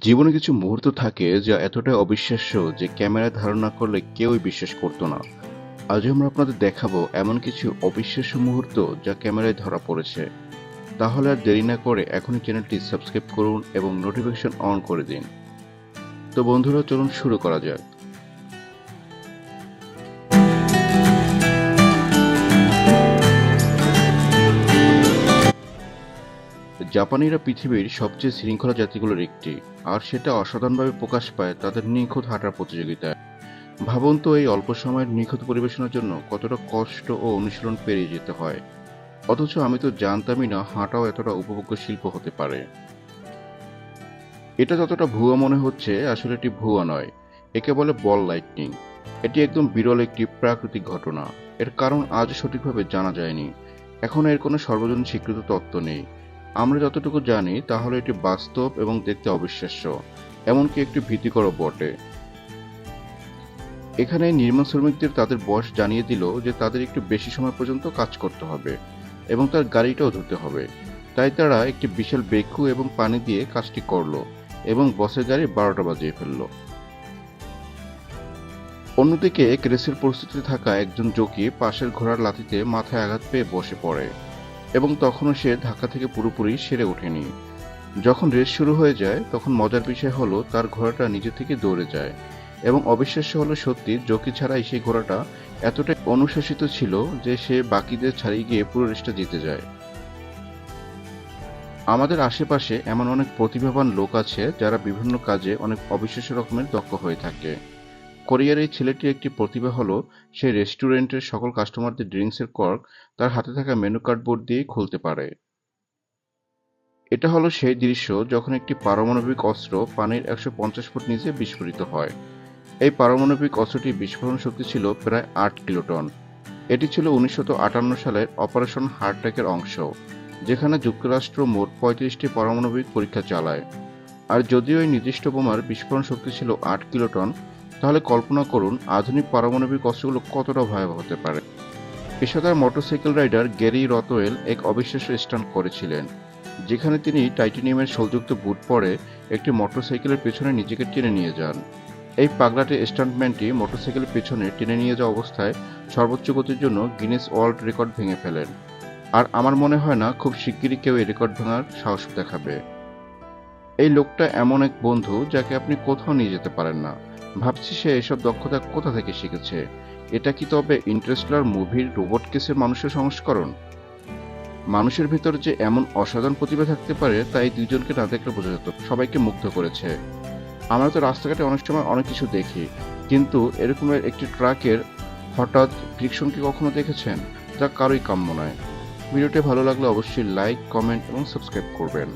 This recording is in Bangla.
জীবনে কিছু মুহূর্ত থাকে যা এতটাই অবিশ্বাস্য যে ক্যামেরায় ধারণা করলে কেউই বিশ্বাস করতো না। আজ আমরা আপনাদের দেখাবো এমন কিছু অবিশ্বাস্য মুহূর্ত যা ক্যামেরায় ধরা পড়েছে। তাহলে আর দেরি না করে এখনই চ্যানেলটি সাবস্ক্রাইব করুন এবং নোটিফিকেশন অন করে দিন। তো বন্ধুরা, চলুন শুরু করা যাক। জাপানিরা পৃথিবীর সবচেয়ে শৃঙ্খলা জাতিগুলোর একটি, আর সেটা অসাধারণভাবে প্রকাশ পায় তাদের নিখুঁত হাঁটার প্রতিযোগিতায়। ভাবুন তো এই অল্প সময়ের নিখুঁত পরিবেশনার জন্য কতটা কষ্ট ও অনুশীলন পেরিয়ে যেতে হয়। অথচ আমি তো জানতামই না হাঁটাও এতটা উপভোগ্য শিল্প হতে পারে। এটা যতটা ভুয়া মনে হচ্ছে আসলে এটি ভুয়া নয়, একে বলে বল লাইটনিং এটি একদম বিরল একটি প্রাকৃতিক ঘটনা। এর কারণ আজ সঠিকভাবে জানা যায়নি। এখন এর কোনো সর্বজন স্বীকৃত তত্ত্ব নেই। আমরা যতটুকু জানি, তাহলে এটি বাস্তব এবং দেখতে অবিশ্বাস্য, এমনকি একটি ভীতিকরও বটে। এখানে নির্মাণ শ্রমিকদের তাদের বয়স জানিয়ে দিল যে তাদের একটু বেশি সময় পর্যন্ত কাজ করতে হবে এবং তার গাড়িটাও ধুতে হবে। তাই তারা একটি বিশাল বেকু এবং পানি দিয়ে কাজটি করল এবং বসের গাড়ি বারোটা বাজিয়ে ফেলল। অন্যদিকে, ক্রেসের পরিস্থিতিতে থাকা একজন জকি পাশের ঘোড়ার লাথিতে মাথায় আঘাত পেয়ে বসে পড়ে। এবং তখনও সে ধাক্কা থেকে পুরোপুরি সেরে ওঠেনি। যখন রেস শুরু হয়ে যায়, তখন মজার বিষয় হলো তার ঘোড়াটা নিজে থেকে দৌড়ে যায় এবং অবিশ্বাস্য হলো সত্যি জকি ছাড়াই সেই ঘোড়াটা এতটাই অনুশাসিত ছিল যে সে বাকিদের ছাড়িয়ে গিয়ে পুরো রেসটা জিতে যায়। আমাদের আশেপাশে এমন অনেক প্রতিভাবান লোক আছে যারা বিভিন্ন কাজে অনেক অবিশ্বাস্য রকমের দক্ষ হয়ে থাকে। কোরিয়ার এই ছেলেটির একটি প্রতিভা হলো সে রেস্টুরেন্টের সকল কাস্টমারদের ড্রিঙ্কসের কর্ক তার হাতে থাকা মেনু কার্ড বোর্ড দিয়ে খুলতে পারে। এটা হলো সেই দৃশ্য যখন একটি পারমাণবিক অস্ত্র পানির একশো পঞ্চাশ ফুট নিচে বিস্ফোরিত হয়। এই পারমাণবিক অস্ত্রটির বিস্ফোরণ শক্তি ছিল প্রায় আট কিলোটন। এটি ছিল উনিশশো আটান্ন সালের অপারেশন হার্টট্যাকের অংশ, যেখানে যুক্তরাষ্ট্র মোট পঁয়ত্রিশটি পারমাণবিক পরীক্ষা চালায়। আর যদিও এই নির্দিষ্ট বোমার বিস্ফোরণ শক্তি ছিল আট কিলোটন তাহলে কল্পনা করুন, আধুনিক পারমাণবিক অস্ত্রগুলো কতটা ভয়াবহ হতে পারে। পেশাদার মোটরসাইকেল রাইডার গ্যারি রতওয়েল এক অবিশ্বাস্য স্টান্ট করেছিলেন, যেখানে তিনি টাইটেনিয়ামের শোলযুক্ত বুট পরে একটি মোটরসাইকেলের পেছনে নিজেকে টেনে নিয়ে যান। এই পাগলাটে স্টান্টম্যানটি মোটরসাইকেলের পেছনে টেনে নিয়ে যাওয়া অবস্থায় সর্বোচ্চ গতির জন্য গিনেস ওয়ার্ল্ড রেকর্ড ভেঙে ফেলেন। আর আমার মনে হয় না, খুব শিগগিরই কেউ এই রেকর্ড ভাঙার সাহস দেখাবে। এই লোকটা এমন এক বন্ধু যাকে আপনি কোথাও নিয়ে যেতে পারেন না। ভাবছি সে এসব দক্ষতা কোথা থেকে শিখেছে? এটা কি তবে ইন্টারেস্টলার মুভির রোবট কেসের মানুষের সংস্করণ? মানুষের ভিতর যে এমন অসাধারণ প্রতিভা থাকতে পারে তাই দুইজনকে না দেখলে বোঝা যেত, সবাইকে মুগ্ধ করেছে। আমরা তো রাস্তাঘাটে অনেক সময় অনেক কিছু দেখি, কিন্তু এরকমের একটি ট্রাকের হঠাৎ ফ্রিকশন কি কখনো দেখেছেন? যা কারোই কাম্য নয়। ভিডিওটি ভালো লাগলে অবশ্যই লাইক, কমেন্ট এবং সাবস্ক্রাইব করবেন।